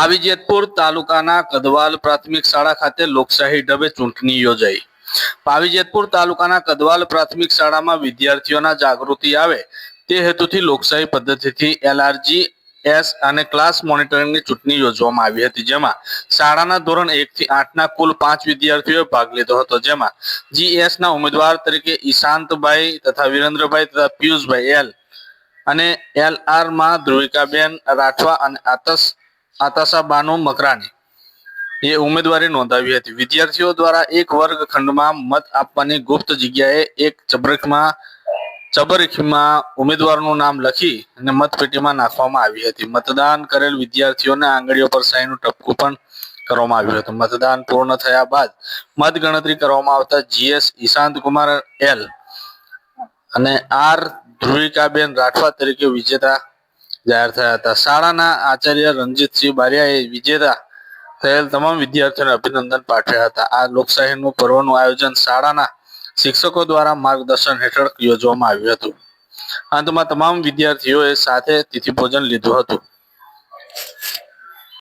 પાવી જેતપુર તાલુકાના કદવાલ પ્રાથમિક શાળા ખાતે લોકશાહી ઢબે ચૂંટણી યોજાઈ. પાવીજેતપુર તાલુકાના કદવાલ પ્રાથમિક શાળામાં વિદ્યાર્થીઓના જાગૃતિ આવે તે હેતુથી લોકશાહી પદ્ધતિથી એલઆરજી, એસ અને ક્લાસ મોનિટરિંગની ચૂંટણી યોજવામાં આવી હતી, જેમાં શાળાના ધોરણ એક થી આઠના કુલ પાંચ વિદ્યાર્થીઓએ ભાગ લીધો હતો, જેમાં જીએસ ના ઉમેદવાર તરીકે ઈશાંતભાઈ તથા વિરેન્દ્રભાઈ તથા પિયુષભાઈ એલ અને એલ આરમાં ધ્રુવિકાબેન રાઠવા અને આતસ આતાસા બાનુ એ ઉમેદવારી નોંધાવી હતી. વિદ્યાર્થીઓ દ્વારા એક વર્ગખંડમાં મત આપવાની ગુપ્ત જગ્યાએ એક ચબરખમાં, ચબરખીમાં ઉમેદવારનું નામ લખી અને મતપેટીમાં નાખવામાં આવી હતી. મતદાન કરેલ વિદ્યાર્થીઓને આંગળીઓ પર સાઈનું ટપકું પણ કરવામાં આવ્યું હતું. મતદાન પૂર્ણ થયા બાદ મત ગણતરી કરવામાં આવતા જીએસ ઈશાંત કુમાર એલ અને આર ધ્રુવિકાબેન રાઠવા તરીકે વિજેતા જાહેર થયા હતા. શાળાના આચાર્ય રણજીતસિંહ બારિયાએ વિજેતા થયેલ તમામ વિદ્યાર્થીઓને અભિનંદન પાઠવ્યા હતા. આ લોકશાહીનું પર્વનું આયોજન શાળાના શિક્ષકો દ્વારા માર્ગદર્શન હેઠળ યોજવામાં આવ્યું હતું. અંતમાં તમામ વિદ્યાર્થીઓએ સાથે તિથિ ભોજન લીધું હતું.